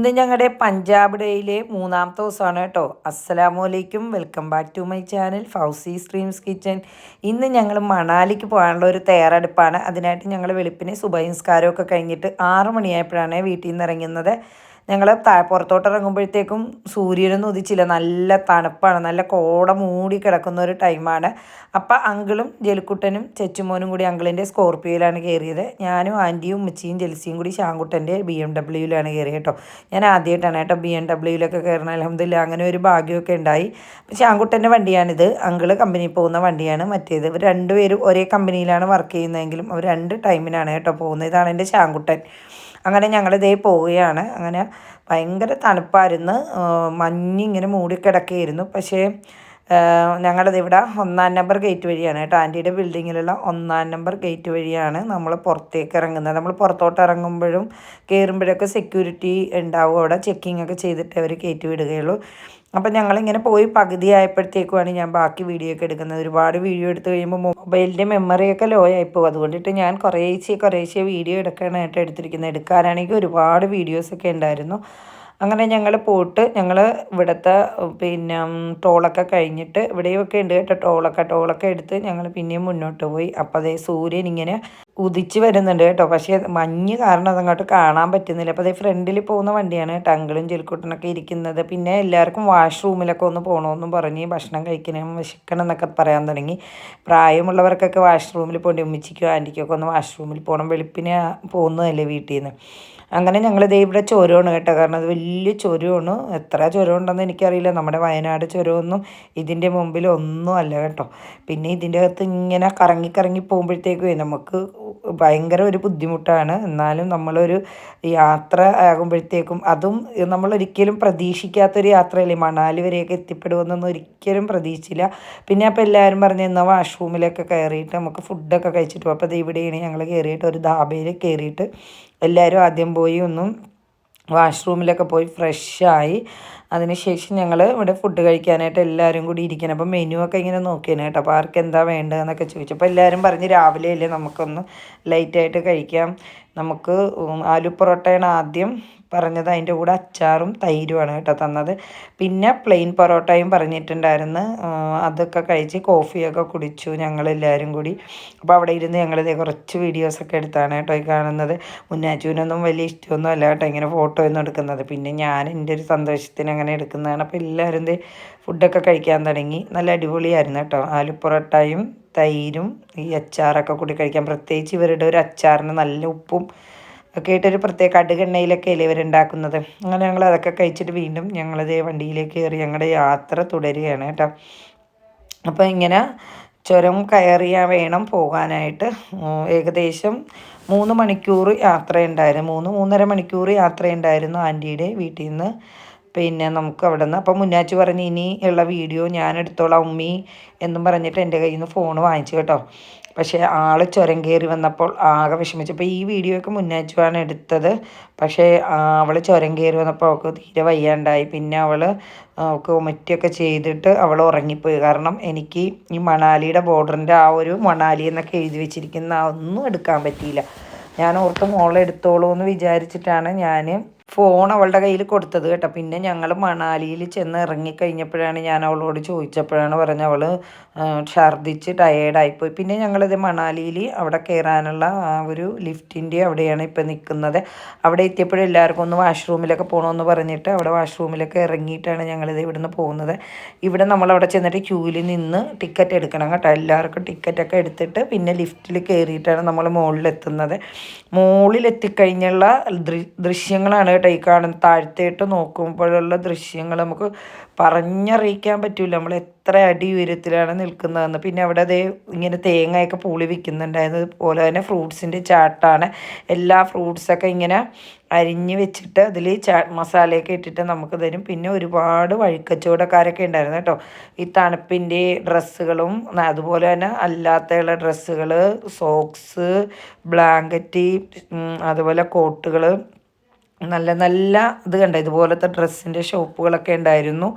ഇന്ന് ഞങ്ങളുടെ പഞ്ചാബ് ഡേയിലെ മൂന്നാമത്തെ ദിവസമാണ് കേട്ടോ. അസ്സലാമു അലൈക്കും. Welcome back to my channel Fousi streams kitchen ഇന്ന് ഞങ്ങൾ മണാലിക്ക് പോകാനുള്ള ഒരു തയ്യാറെടുപ്പാണ്. അതിനായിട്ട് ഞങ്ങൾ വെളുപ്പിനെ സുബൈൻസ്കാരമൊക്കെ കഴിഞ്ഞിട്ട് ആറ് മണിയായപ്പോഴാണ് വീട്ടിൽ നിന്ന് ഇറങ്ങുന്നത്. ഞങ്ങൾ പുറത്തോട്ട് ഇറങ്ങുമ്പോഴത്തേക്കും സൂര്യനൊന്നും ഉദിച്ചില്ല. നല്ല തണുപ്പാണ്. നല്ല കോട മൂടി കിടക്കുന്ന ഒരു ടൈമാണ്. അപ്പം അങ്കിളും ജലിക്കുട്ടനും ചെച്ചുമോനും കൂടി അങ്കിളിന്റെ സ്കോർപ്പിയോയിലാണ് കയറിയത്. ഞാനും ആന്റിയും ഉമ്മച്ചിയും ജെൽസിയും കൂടി ശാങ്കുട്ടന്റെ ബി എം ഡബ്ല്യൂയിലാണ് കയറിയത് കേട്ടോ. ഞാൻ ആദ്യമായിട്ടാണ് കേട്ടോ ബി എം ഡബ്ല്യൂയിലൊക്കെ കയറണം അലഹമില്ല അങ്ങനെ ഒരു ഭാഗ്യമൊക്കെ ഉണ്ടായി. ശാങ്കുട്ടന്റെ വണ്ടിയാണിത്. അങ്കിൾ കമ്പനിയിൽ പോകുന്ന വണ്ടിയാണ് മറ്റേത്. ഇവർ രണ്ടുപേരും ഒരേ കമ്പനിയിലാണ് വർക്ക് ചെയ്യുന്നതെങ്കിലും അവർ രണ്ട് ടൈമിനാണ് കേട്ടോ പോകുന്നത്. ഇതാണ് എന്റെ ശാങ്കുട്ടൻ. അങ്ങനെ ഞങ്ങൾ ഇതേ പോവുകയാണ്. അങ്ങനെ ഭയങ്കര തണുപ്പായിരുന്നു. മഞ്ഞിങ്ങനെ മൂടിക്കിടക്കുകയായിരുന്നു പക്ഷേ ഞങ്ങളത് ഇവിടെ ഒന്നാം നമ്പർ ഗേറ്റ് വഴിയാണ് കേട്ടോ. ആന്റിയുടെ ബിൽഡിങ്ങിലുള്ള ഒന്നാം നമ്പർ ഗേറ്റ് വഴിയാണ് നമ്മൾ പുറത്തേക്ക് ഇറങ്ങുന്നത്. നമ്മൾ പുറത്തോട്ട് ഇറങ്ങുമ്പോഴും കയറുമ്പോഴൊക്കെ സെക്യൂരിറ്റി ഉണ്ടാവും. അവിടെ ചെക്കിംഗ് ഒക്കെ ചെയ്തിട്ട് അവർ കയറ്റി വിടുകയുള്ളൂ. അപ്പം ഞങ്ങളിങ്ങനെ പോയി പകുതി ആയപ്പോഴത്തേക്കുമാണ് ഞാൻ ബാക്കി വീഡിയോ ഒക്കെ എടുക്കുന്നത്. ഒരുപാട് വീഡിയോ എടുത്ത് കഴിയുമ്പോൾ മൊബൈലിന്റെ മെമ്മറിയൊക്കെ ലോ ആയിപ്പോൾ അതുകൊണ്ടിട്ട് ഞാൻ കുറേശ്ശേ കുറേശ്ശേ വീഡിയോ എടുക്കാനായിട്ട് എടുത്തിരിക്കുന്നത് എടുക്കാനാണെങ്കിൽ ഒരുപാട് വീഡിയോസൊക്കെ ഉണ്ടായിരുന്നു. അങ്ങനെ ഞങ്ങൾ പോയിട്ട് ഞങ്ങൾ ഇവിടുത്തെ പിന്നെ ടോളൊക്കെ കഴിഞ്ഞിട്ട് ഇവിടെയൊക്കെ ഉണ്ട് കേട്ടോ ടോളൊക്കെ ടോളൊക്കെ എടുത്ത് ഞങ്ങൾ പിന്നെയും മുന്നോട്ട് പോയി. അപ്പോൾ അതേ സൂര്യൻ ഇങ്ങനെ ഉദിച്ച് വരുന്നുണ്ട് കേട്ടോ. പക്ഷേ മഞ്ഞ് കാരണം അതങ്ങോട്ട് കാണാൻ പറ്റുന്നില്ല. അപ്പോൾ അതേ ഫ്രണ്ടിൽ പോകുന്ന വണ്ടിയാണ് ടങ്കിളും ചെൽക്കുട്ടനൊക്കെ ഇരിക്കുന്നത്. പിന്നെ എല്ലാവർക്കും വാഷ്റൂമിലൊക്കെ ഒന്ന് പോകണമെന്നും പറഞ്ഞ് ഭക്ഷണം കഴിക്കണം വിശക്കണം എന്നൊക്കെ പറയാൻ തുടങ്ങി. പ്രായമുള്ളവർക്കൊക്കെ വാഷ്റൂമിൽ പോകേണ്ടി ഉമ്മിച്ചിക്കോ ആന്റിക്കൊക്കെ ഒന്ന് വാഷ്റൂമിൽ പോകണം. വെളുപ്പിന് പോകുന്നതല്ലേ വീട്ടിൽ നിന്ന് അങ്ങനെ ഞങ്ങൾ ദേ ഇവിടെ ചുരമാണ് കേട്ടോ. കാരണം അത് വലിയ ചുരമാണ് എത്ര ചുരം ഉണ്ടെന്ന് എനിക്കറിയില്ല. നമ്മുടെ വയനാട് ചുരമൊന്നും ഇതിന്റെ മുമ്പിൽ ഒന്നും അല്ല കേട്ടോ. പിന്നെ ഇതിന്റെ അകത്ത് ഇങ്ങനെ കറങ്ങി കറങ്ങി പോകുമ്പോഴത്തേക്കും നമുക്ക് ഭയങ്കര ഒരു ബുദ്ധിമുട്ടാണ്. എന്നാലും നമ്മളൊരു യാത്ര ആകുമ്പോഴത്തേക്കും അതും നമ്മളൊരിക്കലും പ്രതീക്ഷിക്കാത്തൊരു യാത്രയല്ലേ? മണാലി വരെയൊക്കെ എത്തിപ്പെടുമെന്നൊന്നും ഒരിക്കലും പ്രതീക്ഷിച്ചില്ല. പിന്നെ അപ്പോൾ എല്ലാവരും പറഞ്ഞു എന്നാൽ വാഷ്റൂമിലൊക്കെ കയറിയിട്ട് നമുക്ക് ഫുഡൊക്കെ കഴിച്ചിട്ട് അപ്പോൾ അത് ഇവിടെയാണ് ഞങ്ങൾ കയറിയിട്ട് ഒരു ധാബയിൽ കയറിയിട്ട് എല്ലാവരും ആദ്യം പോയി ഒന്നും വാഷ്റൂമിലൊക്കെ പോയി ഫ്രഷായി. അതിനുശേഷം ഞങ്ങൾ ഇവിടെ ഫുഡ് കഴിക്കാനായിട്ട് എല്ലാവരും കൂടി ഇരിക്കണം. അപ്പം മെനു ഒക്കെ ഇങ്ങനെ നോക്കിയാണ് കേട്ടോ. അപ്പോൾ ആർക്ക് എന്താ വേണ്ടതെന്നൊക്കെ ചോദിച്ചു. അപ്പോൾ എല്ലാവരും പറഞ്ഞ് രാവിലെ അല്ലേ നമുക്കൊന്ന് ലൈറ്റായിട്ട് കഴിക്കാം. നമുക്ക് ആലു പൊറോട്ടയാണ് ആദ്യം പറഞ്ഞത്. അതിന്റെ കൂടെ അച്ചാറും തൈരുമാണ് കേട്ടോ തന്നത്. പിന്നെ പ്ലെയിൻ പൊറോട്ടയും പറഞ്ഞിട്ടുണ്ടായിരുന്നു. അതൊക്കെ കഴിച്ച് കോഫിയൊക്കെ കുടിച്ചു ഞങ്ങളെല്ലാവരും കൂടി. അപ്പോൾ അവിടെ ഇരുന്ന് ഞങ്ങളിതേ കുറച്ച് വീഡിയോസൊക്കെ എടുത്താണ് കേട്ടോ ഈ കാണുന്നത്. മുന്നാച്ചുവിനൊന്നും വലിയ ഇഷ്ടമൊന്നും അല്ല കേട്ടോ ഇങ്ങനെ ഫോട്ടോ ഒന്നും എടുക്കുന്നത്. പിന്നെ ഞാൻ എന്റെ ഒരു സന്തോഷത്തിന് അങ്ങനെ എടുക്കുന്നതാണ്. അപ്പോൾ എല്ലാവരും ഫുഡൊക്കെ കഴിക്കാൻ തുടങ്ങി. നല്ല അടിപൊളിയായിരുന്നു കേട്ടോ. ആലു പൊറോട്ടയും തൈരും ഈ അച്ചാറൊക്കെ കൂടി കഴിക്കാൻ. പ്രത്യേകിച്ച് ഇവരുടെ ഒരു അച്ചാറിന് നല്ല ഉപ്പും ഒക്കെ ആയിട്ടൊരു പ്രത്യേക കടുകെണ്ണയിലൊക്കെ അല്ലേ ഇവരുണ്ടാക്കുന്നത്. അങ്ങനെ ഞങ്ങൾ അതൊക്കെ കഴിച്ചിട്ട് വീണ്ടും ഞങ്ങളത് വണ്ടിയിലേക്ക് കയറി ഞങ്ങളുടെ യാത്ര തുടരുകയാണ് കേട്ടോ. അപ്പോൾ ഇങ്ങനെ ചുരം കയറിയാൽ വേണം പോകാനായിട്ട്. ഏകദേശം മൂന്ന് മണിക്കൂർ യാത്രയുണ്ടായിരുന്നു. മൂന്ന് മൂന്നര മണിക്കൂർ യാത്രയുണ്ടായിരുന്നു ആന്റിയുടെ വീട്ടിൽ നിന്ന്. പിന്നെ നമുക്ക് അവിടെ നിന്ന് അപ്പം മുന്നാച്ചു പറഞ്ഞ് ഇനി ഉള്ള വീഡിയോ ഞാൻ എടുത്തോളാം ഉമ്മി എന്നും പറഞ്ഞിട്ട് എന്റെ കയ്യിൽ നിന്ന് ഫോൺ വാങ്ങിച്ചു കേട്ടോ. പക്ഷേ ആൾ ചുരം കയറി വന്നപ്പോൾ ആകെ വിഷമിച്ചു. അപ്പോൾ ഈ വീഡിയോ ഒക്കെ മുന്നാച്ചുവാണ് എടുത്തത്. പക്ഷേ അവൾ ചുരം കയറി വന്നപ്പോൾ അവൾക്ക് തീരെ വയ്യാണ്ടായി. പിന്നെ അവൾ അവൾക്ക് ഒമറ്റിയൊക്കെ ചെയ്തിട്ട് അവൾ ഉറങ്ങിപ്പോയി. കാരണം എനിക്ക് ഈ മണാലിയുടെ ബോർഡറിന്റെ ആ ഒരു മണാലി എന്നൊക്കെ എഴുതി വെച്ചിരിക്കുന്ന ഒന്നും എടുക്കാൻ പറ്റിയില്ല. ഞാൻ ഓർത്ത് മോളെ എടുത്തോളൂ എന്ന് വിചാരിച്ചിട്ടാണ് ഞാൻ ഫോൺ അവളുടെ കയ്യിൽ കൊടുത്തത് കേട്ടോ. പിന്നെ ഞങ്ങൾ മണാലിയിൽ ചെന്ന് ഇറങ്ങിക്കഴിഞ്ഞപ്പോഴാണ് ഞാൻ അവളോട് ചോദിച്ചപ്പോഴാണ് പറഞ്ഞ അവൾ ഛർദ്ദിച്ച് ടയേർഡായിപ്പോയി പിന്നെ ഞങ്ങളിത് മണാലിയിൽ അവിടെ കയറാനുള്ള ആ ഒരു ലിഫ്റ്റിന്റെ അവിടെയാണ് ഇപ്പം നിൽക്കുന്നത്. അവിടെ എത്തിയപ്പോഴും എല്ലാവർക്കും ഒന്ന് വാഷ്റൂമിലൊക്കെ പോകണമെന്ന് പറഞ്ഞിട്ട് അവിടെ വാഷ്റൂമിലൊക്കെ ഇറങ്ങിയിട്ടാണ് ഞങ്ങളിത് ഇവിടുന്ന് പോകുന്നത്. ഇവിടെ നമ്മളവിടെ ചെന്നിട്ട് ക്യൂവിൽ നിന്ന് ടിക്കറ്റ് എടുക്കണം കേട്ടോ. എല്ലാവർക്കും ടിക്കറ്റൊക്കെ എടുത്തിട്ട് പിന്നെ ലിഫ്റ്റിൽ കയറിയിട്ടാണ് നമ്മൾ മുകളിലെത്തുന്നത് മുകളിലെത്തിക്കഴിഞ്ഞുള്ള ദൃശ്യങ്ങളാണ് കേട്ടോ ഈ കാണുന്ന നോക്കുമ്പോഴുള്ള ദൃശ്യങ്ങൾ നമുക്ക് പറഞ്ഞറിയിക്കാൻ പറ്റില്ല നമ്മൾ എത്ര അടി ഉയരത്തിലാണ് നിൽക്കുന്നതെന്ന്. പിന്നെ അവിടെ അതേ ഇങ്ങനെ തേങ്ങയൊക്കെ പൂളി വിൽക്കുന്നുണ്ടായിരുന്നത് പോലെ തന്നെ ഫ്രൂട്ട്സിന്റെ ചാട്ടാണ്. എല്ലാ ഫ്രൂട്ട്സൊക്കെ ഇങ്ങനെ അരിഞ്ഞ് വെച്ചിട്ട് അതിൽ ചാട്ട് മസാലയൊക്കെ ഇട്ടിട്ട് നമുക്ക് തരും. പിന്നെ ഒരുപാട് വഴിക്കച്ചവടക്കാരൊക്കെ ഉണ്ടായിരുന്നു കേട്ടോ. ഈ തണുപ്പിന്റെ ഡ്രസ്സുകളും അതുപോലെ തന്നെ അല്ലാത്തുള്ള ഡ്രസ്സുകൾ സോക്സ് ബ്ലാങ്കറ്റ് അതുപോലെ കോട്ടുകൾ നല്ല നല്ല ഇത് കണ്ട? ഇതുപോലത്തെ ഡ്രസ്സിന്റെ ഷോപ്പുകളൊക്കെ ഉണ്ടായിരുന്നു.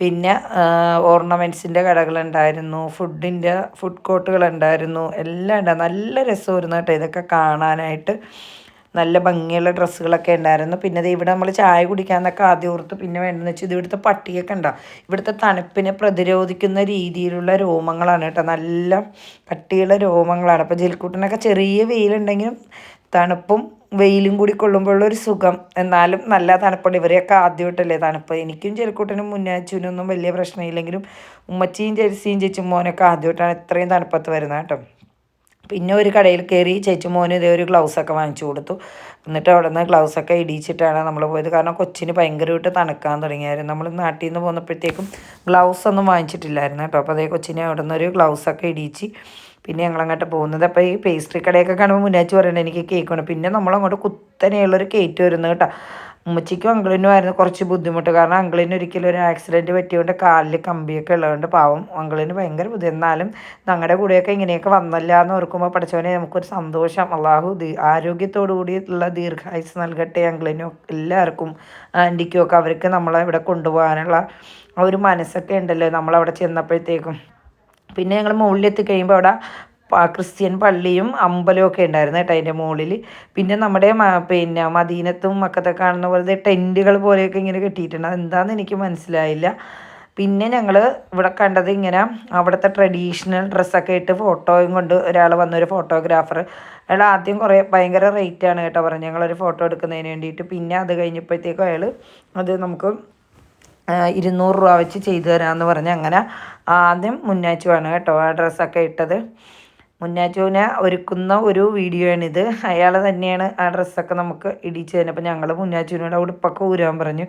പിന്നെ ഓർണമെന്റ്സിന്റെ കടകളുണ്ടായിരുന്നു ഫുഡിന്റെ ഫുഡ് കോർട്ടുകളുണ്ടായിരുന്നു എല്ലാം ഉണ്ടായിരുന്നു നല്ല രസമായിരുന്നു കേട്ടോ ഇതൊക്കെ കാണാനായിട്ട്. നല്ല ഭംഗിയുള്ള ഡ്രസ്സുകളൊക്കെ ഉണ്ടായിരുന്നു. പിന്നെ ഇത് ഇവിടെ നമ്മൾ ചായ കുടിക്കാമെന്നൊക്കെ ആദ്യം ഓർത്ത് പിന്നെ വേണ്ടെന്ന് വെച്ചാൽ ഇത് ഇവിടുത്തെ പട്ടിയൊക്കെ ഉണ്ടോ. ഇവിടുത്തെ തണുപ്പിനെ പ്രതിരോധിക്കുന്ന രീതിയിലുള്ള രോമങ്ങളാണ് കേട്ടോ. നല്ല കട്ടിയുള്ള രോമങ്ങളാണ്. അപ്പോൾ ജെൽക്കൂട്ടിനൊക്കെ ചെറിയ വെയിലുണ്ടെങ്കിലും തണുപ്പും വെയിലും കൂടി കൊള്ളുമ്പോഴുള്ളൊരു സുഖം. എന്നാലും നല്ല തണുപ്പുണ്ട്. ഇവരെയൊക്കെ ആദ്യമായിട്ടല്ലേ തണുപ്പ്. എനിക്കും ചെറുക്കൂട്ടനും മുന്നാച്ചുവിനൊന്നും വലിയ പ്രശ്നമില്ലെങ്കിലും ഉമ്മച്ചിയും ചേച്ചിയും ചേച്ചും മോനൊക്കെ ആദ്യമായിട്ടാണ് ഇത്രയും തണുപ്പത്ത് വരുന്നത് കേട്ടോ. പിന്നെ ഒരു കടയിൽ കയറി ചേച്ചി മോന് ഇതേ ഒരു ഗ്ലൗസൊക്കെ വാങ്ങിച്ചു കൊടുത്തു. എന്നിട്ട് അവിടെ നിന്ന് ഗ്ലൗസൊക്കെ ഇടിച്ചിട്ടാണ് നമ്മൾ പോയത്. കാരണം കൊച്ചിന് ഭയങ്കരമായിട്ട് തണുക്കാൻ തുടങ്ങിയായിരുന്നു. നമ്മൾ നാട്ടിൽ നിന്ന് പോന്നപ്പോഴത്തേക്കും ഗ്ലൗസ് ഒന്നും വാങ്ങിച്ചിട്ടില്ലായിരുന്നു കേട്ടോ. അപ്പോൾ അതേ കൊച്ചിനെ അവിടെ നിന്ന് ഒരു ഗ്ലൗസൊക്കെ ഇടിച്ച് പിന്നെ ഞങ്ങളങ്ങോട്ട് പോകുന്നത്. അപ്പോൾ ഈ പേസ്ട്രി കടയൊക്കെ കാണുമ്പോൾ മുന്നാച്ച് പറയണത് എനിക്ക് കേക്ക് വേണം. പിന്നെ നമ്മളങ്ങോട്ട് കുത്തനെയുള്ളൊരു കേറ്റ് വരുന്നത് കേട്ടോ. ഉമ്മച്ചിക്കും അങ്കിളിനും ആയിരുന്നു കുറച്ച് ബുദ്ധിമുട്ട്. കാരണം അങ്കിളിന് ഒരിക്കലും ഒരു ആക്സിഡന്റ് പറ്റിയതുകൊണ്ട് കാലിൽ കമ്പിയൊക്കെ ഉള്ളതുകൊണ്ട് പാവം അങ്കിളിന് ഭയങ്കര ബുദ്ധി എന്നാലും ഞങ്ങളുടെ കൂടെയൊക്കെ ഇങ്ങനെയൊക്കെ വന്നല്ല എന്ന് ഓർക്കുമ്പോൾ പഠിച്ചവനെ നമുക്കൊരു സന്തോഷം. അള്ളാഹു ആരോഗ്യത്തോടു കൂടിയുള്ള ദീർഘായുസ് നൽകട്ടെ അങ്കിളിനും എല്ലാവർക്കും ആന്റിക്കും ഒക്കെ അവർക്ക് നമ്മളെ ഇവിടെ കൊണ്ടുപോകാനുള്ള ഒരു മനസ്സൊക്കെ ഉണ്ടല്ലോ നമ്മളവിടെ ചെന്നപ്പോഴത്തേക്കും. പിന്നെ ഞങ്ങൾ മുകളിലെത്തി കഴിയുമ്പോൾ അവിടെ ക്രിസ്ത്യൻ പള്ളിയും അമ്പലവും ഒക്കെ ഉണ്ടായിരുന്നു കേട്ടോ അതിന്റെ മുകളിൽ പിന്നെ നമ്മുടെ പിന്നെ മദീനത്തും മക്കത്തെ കാണുന്ന പോലത്തെ ടെന്റുകൾ പോലെയൊക്കെ ഇങ്ങനെ കെട്ടിയിട്ടുണ്ട്. അതെന്താണെന്ന് എനിക്ക് മനസ്സിലായില്ല. പിന്നെ ഞങ്ങൾ ഇവിടെ കണ്ടത് ഇങ്ങനെ അവിടുത്തെ ട്രഡീഷണൽ ഡ്രസ്സൊക്കെ ഇട്ട് ഫോട്ടോയും കൊണ്ട് ഒരാൾ വന്നൊരു ഫോട്ടോഗ്രാഫർ അയാൾ ആദ്യം കുറേ ഭയങ്കര റേറ്റാണ് കേട്ടോ പറഞ്ഞത്. ഞങ്ങളൊരു ഫോട്ടോ എടുക്കുന്നതിന് വേണ്ടിയിട്ട്. പിന്നെ അത് കഴിഞ്ഞപ്പോഴത്തേക്കും അയാൾ അത് നമുക്ക് ഇരുന്നൂറ് രൂപ വെച്ച് ചെയ്തു തരാമെന്ന് പറഞ്ഞ് അങ്ങനെ ആദ്യം മുന്നാച്ചുവാണ് കേട്ടോ ആ ഡ്രസ്സൊക്കെ ഇട്ടത്. മുന്നാച്ചുവിനെ ഒരുക്കുന്ന ഒരു വീഡിയോ ആണിത് അയാൾ തന്നെയാണ് ആ ഡ്രസ്സൊക്കെ നമുക്ക് ഇടിച്ചു തന്നെ അപ്പോൾ ഞങ്ങൾ മുന്നാച്ചുവിനോട് ഉടുപ്പൊക്കെ ഊരാൻ പറഞ്ഞു.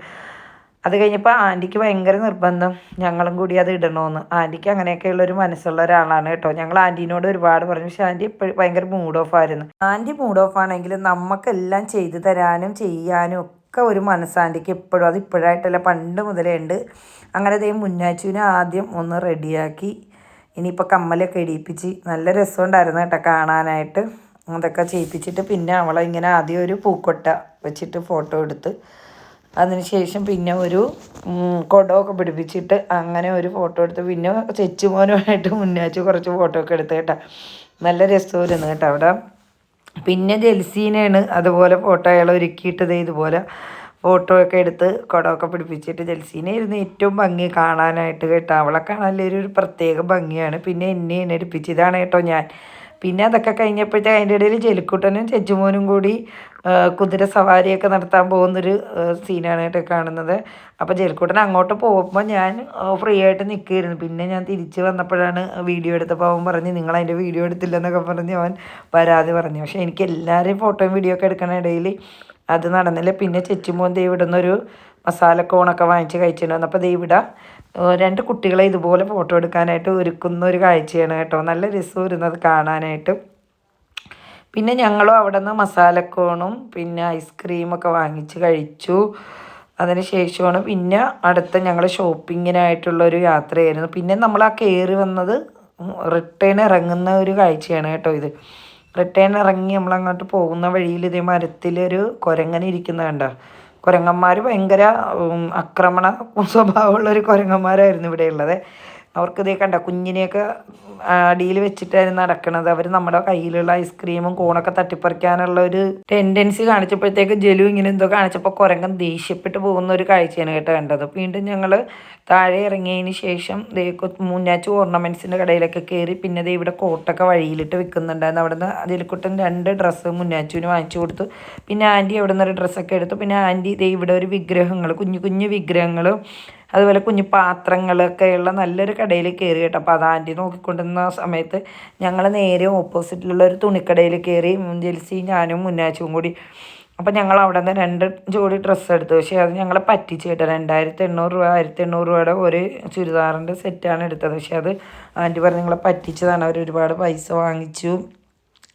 അത് കഴിഞ്ഞപ്പോൾ ആന്റിക്ക് ഭയങ്കര നിർബന്ധം. ഞങ്ങളും കൂടി അത് ഇടണമെന്ന് ആന്റിക്ക് അങ്ങനെയൊക്കെയുള്ള ഒരു മനസ്സുള്ള ഒരാളാണ് കേട്ടോ. ഞങ്ങൾ ആന്റീനോട് ഒരുപാട് പറഞ്ഞു. പക്ഷെ ആന്റി ഇപ്പോഴും ഭയങ്കര മൂഡ് ഓഫ് ആയിരുന്നു. ആന്റി മൂഡ് ഓഫ് ആണെങ്കിലും നമുക്കെല്ലാം ചെയ്തു തരാനും ചെയ്യാനും ഒക്കെ ഒരു മനസ്സാണ്ടിക്ക് എപ്പോഴും അത് ഇപ്പോഴായിട്ടല്ല പണ്ട് മുതലേ ഉണ്ട്. അങ്ങനെ ദേ മുന്നാച്ചുവിനെ ആദ്യം ഒന്ന് റെഡിയാക്കി ഇനിയിപ്പോൾ കമ്മലൊക്കെ ഇടിയിപ്പിച്ച് നല്ല രസമുണ്ടായിരുന്നു കേട്ടോ കാണാനായിട്ട്. അതൊക്കെ ചെയ്യിപ്പിച്ചിട്ട് പിന്നെ അവളെ ഇങ്ങനെ ആദ്യം ഒരു പൂക്കൊട്ട വെച്ചിട്ട് ഫോട്ടോ എടുത്ത് അതിനുശേഷം പിന്നെ ഒരു കുടമൊക്കെ പിടിപ്പിച്ചിട്ട് അങ്ങനെ ഒരു ഫോട്ടോ എടുത്ത് പിന്നെ ചെച്ചുമോനുമായിട്ട് മുന്നാച്ചു കുറച്ച് ഫോട്ടോ ഒക്കെ എടുത്ത് കേട്ടോ. നല്ല രസമായിരുന്നു കേട്ടോ അവിടെ. പിന്നെ ജെൽസീനെയാണ് അതുപോലെ ഫോട്ടോ അയാൾ ഒരുക്കിയിട്ടത് ഇതുപോലെ ഫോട്ടോ ഒക്കെ എടുത്ത് കുടമൊക്കെ പിടിപ്പിച്ചിട്ട് ജെൽസീനായിരുന്നു ഏറ്റവും ഭംഗി കാണാനായിട്ട് കേട്ടോ. അവളെ കാണാൻ ഒരു പ്രത്യേക ഭംഗിയാണ്. പിന്നെ എന്നെ എടുപ്പിച്ചതാണ് കേട്ടോ ഞാൻ. പിന്നെ അതൊക്കെ കഴിഞ്ഞപ്പോഴത്തെ അതിന്റെ ഇടയിൽ ജലിക്കുട്ടനും ചെച്ചുമോനും കൂടി കുതിര സവാരിയൊക്കെ നടത്താൻ പോകുന്നൊരു സീനാണ് കേട്ടോ കാണുന്നത്. അപ്പോൾ ജയിൽക്കൂട്ടൻ അങ്ങോട്ട് പോകുമ്പോൾ ഞാൻ ഫ്രീ ആയിട്ട് നിൽക്കുകയായിരുന്നു പിന്നെ ഞാൻ തിരിച്ച് വന്നപ്പോഴാണ് വീഡിയോ എടുത്തപ്പോൾ അവൻ പറഞ്ഞ് നിങ്ങൾ അതിന്റെ വീഡിയോ എടുത്തില്ലെന്നൊക്കെ പറഞ്ഞ് അവൻ പരാതി പറഞ്ഞു. പക്ഷേ എനിക്ക് എല്ലാവരെയും ഫോട്ടോയും വീഡിയോ ഒക്കെ എടുക്കണ ഇടയിൽ അത് നടന്നില്ല. പിന്നെ ചെച്ചുമോൻ ദേ മസാല കോണൊക്കെ വാങ്ങിച്ച് കഴിച്ചിട്ടുണ്ടായിരുന്നു അപ്പോൾ ഇവിടെ രണ്ട് കുട്ടികളെ ഇതുപോലെ ഫോട്ടോ എടുക്കാനായിട്ട് ഒരുക്കുന്ന ഒരു കാഴ്ചയാണ് കേട്ടോ. നല്ല രസമായിരുന്നു അത് കാണാനായിട്ട്. പിന്നെ ഞങ്ങളും അവിടെ നിന്ന് മസാലക്കോണും പിന്നെ ഐസ്ക്രീമൊക്കെ വാങ്ങിച്ച് കഴിച്ചു. അതിന് ശേഷമാണ് പിന്നെ അടുത്ത ഞങ്ങൾ ഷോപ്പിങ്ങിനായിട്ടുള്ളൊരു യാത്രയായിരുന്നു. പിന്നെ നമ്മൾ ആ കയറി വന്നത് റിട്ടേൺ ഇറങ്ങുന്ന ഒരു കാഴ്ചയാണ് കേട്ടോ ഇത്. റിട്ടേൺ ഇറങ്ങി നമ്മളങ്ങോട്ട് പോകുന്ന വഴിയിൽ ഇതേ മരത്തിലൊരു കുരങ്ങൻ ഇരിക്കുന്ന കണ്ടോ. കുരങ്ങന്മാർ ഭയങ്കര ആക്രമണ സ്വഭാവമുള്ള ഒരു കുരങ്ങന്മാരായിരുന്നു ഇവിടെ ഉള്ളത്. അവർക്ക് ഇതേ കണ്ട കുഞ്ഞിനെയൊക്കെ അടിയിൽ വെച്ചിട്ടായിരുന്നു നടക്കണത്. അവർ നമ്മുടെ കയ്യിലുള്ള ഐസ്ക്രീമും കോണൊക്കെ തട്ടിപ്പറിക്കാനുള്ള ഒരു ടെൻഡൻസി കാണിച്ചപ്പോഴത്തേക്ക് ജലു ഇങ്ങനെ എന്തോ കാണിച്ചപ്പോൾ കുരങ്ങൻ ദേഷ്യപ്പെട്ട് പോകുന്ന ഒരു കാഴ്ചയാണ് കേട്ടോ കണ്ടത്. വീണ്ടും ഞങ്ങൾ താഴെ ഇറങ്ങിയതിന് ശേഷം ദേ മുന്നാച്ചു ഓർണമെന്റ്സിന്റെ കടയിലൊക്കെ കയറി പിന്നെ ദേ ഇവിടെ കോട്ടൊക്കെ വഴിയിലിട്ട് വിൽക്കുന്നുണ്ടായിരുന്നു അവിടുന്ന് അതിൽക്കുട്ടൻ രണ്ട് ഡ്രസ്സ് മുന്നാച്ചുവിന് വാങ്ങിച്ചു കൊടുത്തു. പിന്നെ ആന്റി അവിടെ നിന്ന് ഒരു ഡ്രസ്സൊക്കെ എടുത്തു. പിന്നെ ആന്റി ദേ ഇവിടെ ഒരു വിഗ്രഹങ്ങൾ കുഞ്ഞു കുഞ്ഞു വിഗ്രഹങ്ങളും അതുപോലെ കുഞ്ഞു പാത്രങ്ങളൊക്കെയുള്ള നല്ലൊരു കടയിൽ കയറി കേട്ടോ. അപ്പോൾ അത് ആന്റി നോക്കിക്കൊണ്ടിരുന്ന സമയത്ത് ഞങ്ങൾ നേരെ ഓപ്പോസിറ്റിലുള്ള ഒരു തുണിക്കടയിൽ കയറി ജെൽസി ഞാനും മുന്നാച്ചും കൂടി. അപ്പോൾ ഞങ്ങൾ അവിടെ നിന്ന് രണ്ട് ജോഡി ഡ്രസ്സ് എടുത്തു. പക്ഷേ അത് ഞങ്ങളെ പറ്റിച്ച് കേട്ടോ. രണ്ടായിരത്തി എണ്ണൂറ് രൂപ ആയിരത്തി എണ്ണൂറ് രൂപയുടെ ഒരു ചുരിദാറിന്റെ സെറ്റാണ് എടുത്തത്. പക്ഷേ അത് ആന്റി പറഞ്ഞ് ഞങ്ങളെ പറ്റിച്ചതാണ്. അവർ ഒരുപാട് പൈസ വാങ്ങിച്ചു.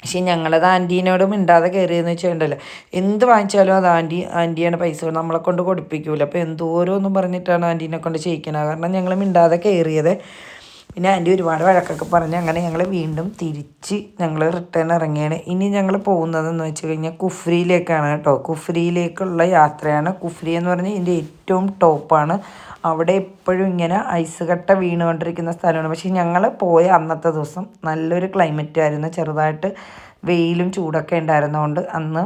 പക്ഷേ ഞങ്ങളത് ആന്റീനോട് മിണ്ടാതെ കയറിയെന്ന് വെച്ചിട്ടുണ്ടല്ലോ. എന്ത് വാങ്ങിച്ചാലും അത് ആന്റി ആന്റിയാണ് പൈസ നമ്മളെ കൊണ്ട് കൊടുപ്പിക്കൂല. അപ്പോൾ എന്തോരോ ഒന്നും പറഞ്ഞിട്ടാണ് ആന്റീനെ കൊണ്ട് ചെയ്യിക്കണത് കാരണം ഞങ്ങൾ മിണ്ടാതെ കയറിയത്. പിന്നെ ആന്റി ഒരുപാട് വഴക്കൊക്കെ പറഞ്ഞ് അങ്ങനെ ഞങ്ങൾ വീണ്ടും തിരിച്ച് ഞങ്ങൾ റിട്ടേൺ ഇറങ്ങിയാണ്. ഇനി ഞങ്ങൾ പോകുന്നതെന്ന് വെച്ച് കഴിഞ്ഞാൽ കുഫ്രിയിലേക്കാണ് കേട്ടോ. കുഫ്രിയിലേക്കുള്ള യാത്രയാണ്. കുഫ്രി എന്ന് പറഞ്ഞാൽ ഇതിന്റെ ഏറ്റവും ടോപ്പാണ് അവിടെ എപ്പോഴും ഇങ്ങനെ ഐസ് കട്ട വീണുകൊണ്ടിരിക്കുന്ന സ്ഥലമാണ്. പക്ഷേ ഞങ്ങൾ പോയ അന്നത്തെ ദിവസം നല്ലൊരു ക്ലൈമറ്റ് ആയിരുന്നു. ചെറുതായിട്ട് വെയിലും ചൂടൊക്കെ ഉണ്ടായിരുന്നതുകൊണ്ട് അന്ന്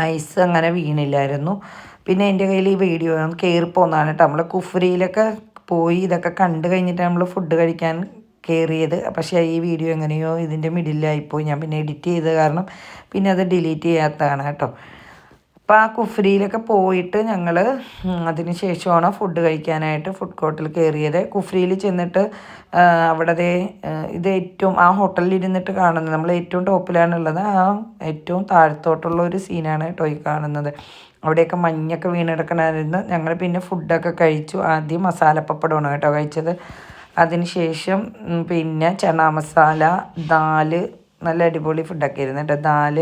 ഐസ് അങ്ങനെ വീണില്ലായിരുന്നു. പിന്നെ എന്റെ കയ്യിൽ ഈ വീഡിയോ കയറിപ്പോന്നാണ് കേട്ടോ. നമ്മൾ കുഫ്രിയിലൊക്കെ പോയി ഇതൊക്കെ കണ്ടു കഴിഞ്ഞിട്ട് നമ്മൾ ഫുഡ് കഴിക്കാൻ കയറിയത് പക്ഷേ ഈ വീഡിയോ എങ്ങനെയോ ഇതിന്റെ മിഡിലായിപ്പോയി ഞാൻ പിന്നെ എഡിറ്റ് ചെയ്ത കാരണം പിന്നെ അത് ഡിലീറ്റ് ചെയ്യാത്തതാണ് കേട്ടോ. അപ്പോൾ ആ കുഫ്രിയിലൊക്കെ പോയിട്ട് ഞങ്ങൾ അതിന് ശേഷമാണ് ഫുഡ് കഴിക്കാനായിട്ട് ഫുഡ് കോർട്ടിൽ കയറിയത് കുഫ്രിയിൽ ചെന്നിട്ട് അവിടെ ഇത് ഏറ്റവും ആ ഹോട്ടലിൽ ഇരുന്നിട്ട് കാണുന്നത് നമ്മൾ ഏറ്റവും ടോപ്പിലാണ് ഉള്ളത് ആ ഏറ്റവും താഴത്തോട്ടുള്ള ഒരു സീനാണ് കേട്ടോ ഈ കാണുന്നത്. അവിടെയൊക്കെ മഞ്ഞൊക്കെ വീണെടുക്കണമായിരുന്നു ഞങ്ങൾ പിന്നെ ഫുഡൊക്കെ കഴിച്ചു. ആദ്യം മസാലപ്പപ്പടമാണ് കേട്ടോ കഴിച്ചത്. അതിനുശേഷം പിന്നെ ചണ മസാല ദാൽ നല്ല അടിപൊളി ഫുഡൊക്കെ ആയിരുന്നു കേട്ടോ. Dal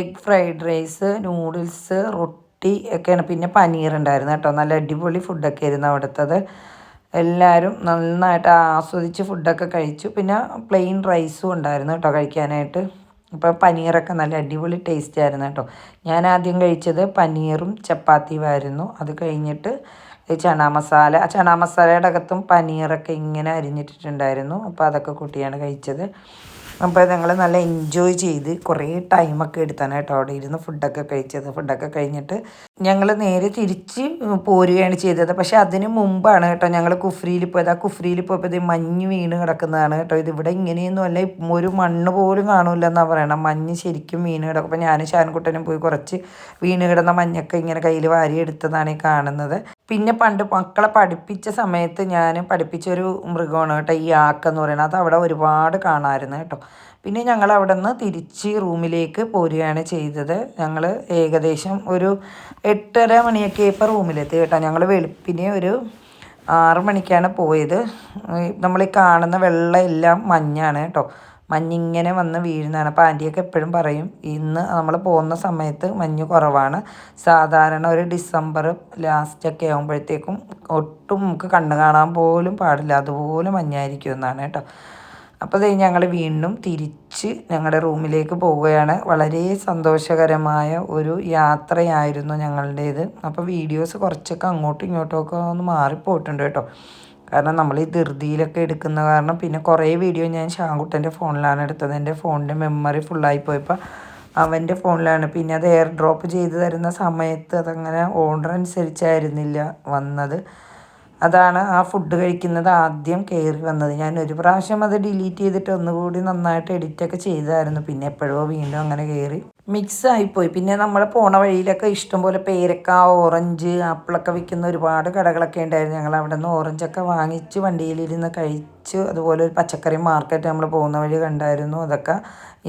egg fried rice noodles roti ഒക്കെയാണ്. പിന്നെ പനീർ ഉണ്ടായിരുന്നു കേട്ടോ. നല്ല അടിപൊളി ഫുഡൊക്കെ ആയിരുന്നു അവിടുത്തത്. എല്ലാവരും നന്നായിട്ട് ആസ്വദിച്ച് ഫുഡൊക്കെ കഴിച്ചു. പിന്നെ പ്ലെയിൻ റൈസും ഉണ്ടായിരുന്നു കേട്ടോ കഴിക്കാനായിട്ട്. അപ്പോൾ പനീറൊക്കെ നല്ല അടിപൊളി ടേസ്റ്റ് ആയിരുന്നു കേട്ടോ. ഞാൻ ആദ്യം കഴിച്ചത് പനീറും ചപ്പാത്തിയും ആയിരുന്നു. അത് കഴിഞ്ഞിട്ട് ചണ മസാല ആ ചണ മസാലയുടെ അകത്തും പനീറൊക്കെ ഇങ്ങനെ അരിഞ്ഞിട്ടിട്ടുണ്ടായിരുന്നു. അപ്പോൾ അതൊക്കെ കൂട്ടിയാണ് കഴിച്ചത്. അപ്പോൾ ഞങ്ങൾ നല്ല എൻജോയ് ചെയ്ത് കുറേ ടൈമൊക്കെ എടുത്താണ് കേട്ടോ അവിടെ ഇരുന്ന് ഫുഡൊക്കെ കഴിച്ചത്. ഫുഡൊക്കെ കഴിഞ്ഞിട്ട് ഞങ്ങൾ നേരെ തിരിച്ച് പോരുകയാണ് ചെയ്തത്. പക്ഷെ അതിന് മുമ്പാണ് കേട്ടോ ഞങ്ങൾ കുഫ്രിയിൽ പോയത്. ആ കുഫ്രിയിൽ പോയപ്പോൾ ഇത് മഞ്ഞ് വീണ് കിടക്കുന്നതാണ് കേട്ടോ. ഇത് ഇവിടെ ഇങ്ങനെയൊന്നും അല്ല. ഒരു മണ്ണ് പോലും കാണില്ല എന്നാണ് പറയണം. മഞ്ഞ് ശരിക്കും വീണ് കിടക്കും അപ്പോൾ ഞാനും ഷാൻകുട്ടനും പോയി കുറച്ച് വീണ് കിടന്ന മഞ്ഞൊക്കെ ഇങ്ങനെ കയ്യിൽ വാരി എടുത്തതാണ് ഈ കാണുന്നത്. പിന്നെ പണ്ട് മക്കളെ പഠിപ്പിച്ച സമയത്ത് ഞാൻ പഠിപ്പിച്ചൊരു മൃഗമാണ് കേട്ടോ ഈ ആക്കെന്ന് പറയുന്നത്. അത് അവിടെ ഒരുപാട് കാണാമായിരുന്നു കേട്ടോ. പിന്നെ ഞങ്ങൾ അവിടെ നിന്ന് തിരിച്ച് റൂമിലേക്ക് പോരുകയാണ് ചെയ്തത്. ഞങ്ങൾ ഏകദേശം ഒരു എട്ടര മണിയൊക്കെ ഇപ്പോൾ റൂമിലെത്തി കേട്ടോ. ഞങ്ങൾ വെളുപ്പിനെ ഒരു ആറ് മണിക്കാണ് പോയത്. നമ്മൾ ഈ കാണുന്ന വെള്ളം എല്ലാം മഞ്ഞാണ് കേട്ടോ. മഞ്ഞിങ്ങനെ വന്ന് വീഴുന്നതാണ്. അപ്പോൾ ആന്റിയൊക്കെ എപ്പോഴും പറയും ഇന്ന് നമ്മൾ പോകുന്ന സമയത്ത് മഞ്ഞ് കുറവാണ്. സാധാരണ ഒരു ഡിസംബർ ലാസ്റ്റൊക്കെ ആകുമ്പോഴത്തേക്കും ഒട്ടും നമുക്ക് കണ്ണ് കാണാൻ പോലും പാടില്ല. അതുപോലെ മഞ്ഞായിരിക്കും എന്നാണ് കേട്ടോ. അപ്പോൾ ഇത് ഞങ്ങൾ വീണ്ടും തിരിച്ച് ഞങ്ങളുടെ റൂമിലേക്ക് പോവുകയാണ്. വളരെ സന്തോഷകരമായ ഒരു യാത്രയായിരുന്നു ഞങ്ങളുടേത്. അപ്പോൾ വീഡിയോസ് കുറച്ചൊക്കെ അങ്ങോട്ടും ഇങ്ങോട്ടും ഒക്കെ ഒന്ന് മാറിപ്പോയിട്ടുണ്ട് കേട്ടോ. കാരണം നമ്മൾ ഈ ധൃതിയിലൊക്കെ എടുക്കുന്ന കാരണം പിന്നെ കുറേ വീഡിയോ ഞാൻ ഷാങ്കുട്ടന്റെ ഫോണിലാണ് എടുത്തത്. എന്റെ ഫോണിന്റെ മെമ്മറി ഫുള്ളായി പോയപ്പോൾ അവന്റെ ഫോണിലാണ്. പിന്നെ അത് എയർ ഡ്രോപ്പ് ചെയ്ത് തരുന്ന സമയത്ത് അതങ്ങനെ ഓർഡർ അനുസരിച്ചായിരുന്നില്ല വന്നത്. അതാണ് ആ ഫുഡ് കഴിക്കുന്നത് ആദ്യം കയറി വന്നത്. ഞാൻ ഒരു പ്രാവശ്യം അത് ഡിലീറ്റ് ചെയ്തിട്ട് ഒന്നുകൂടി നന്നായിട്ട് എഡിറ്റൊക്കെ ചെയ്തായിരുന്നു. പിന്നെ എപ്പോഴോ വീണ്ടും അങ്ങനെ കയറി മിക്സ് ആയിപ്പോയി പിന്നെ നമ്മൾ പോണ വഴിയിലൊക്കെ ഇഷ്ടംപോലെ പേരക്ക ഓറഞ്ച് ആപ്പിളൊക്കെ വിൽക്കുന്ന ഒരുപാട് കടകളൊക്കെ ഉണ്ടായിരുന്നു. ഞങ്ങൾ അവിടെ നിന്ന് ഓറഞ്ചൊക്കെ വാങ്ങിച്ച് വണ്ടിയിലിരുന്ന് കഴിച്ച് അതുപോലെ ഒരു പച്ചക്കറി മാർക്കറ്റ് നമ്മൾ പോകുന്ന വഴി കണ്ടായിരുന്നു. അതൊക്കെ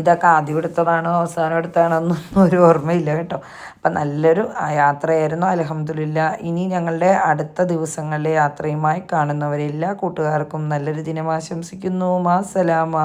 ഇതൊക്കെ ആദ്യം എടുത്തതാണോ അവസാനം എടുത്തതാണോ എന്നൊന്നും ഒരു ഓർമ്മയില്ല കേട്ടോ. അപ്പം നല്ലൊരു യാത്രയായിരുന്നു. അലഹമ്മദില്ല ഇനി ഞങ്ങളുടെ അടുത്ത ദിവസങ്ങളിലെ യാത്രയുമായി കാണുന്നവരെല്ലാ കൂട്ടുകാർക്കും നല്ലൊരു ദിനം ആശംസിക്കുന്നു. മാ സലാമ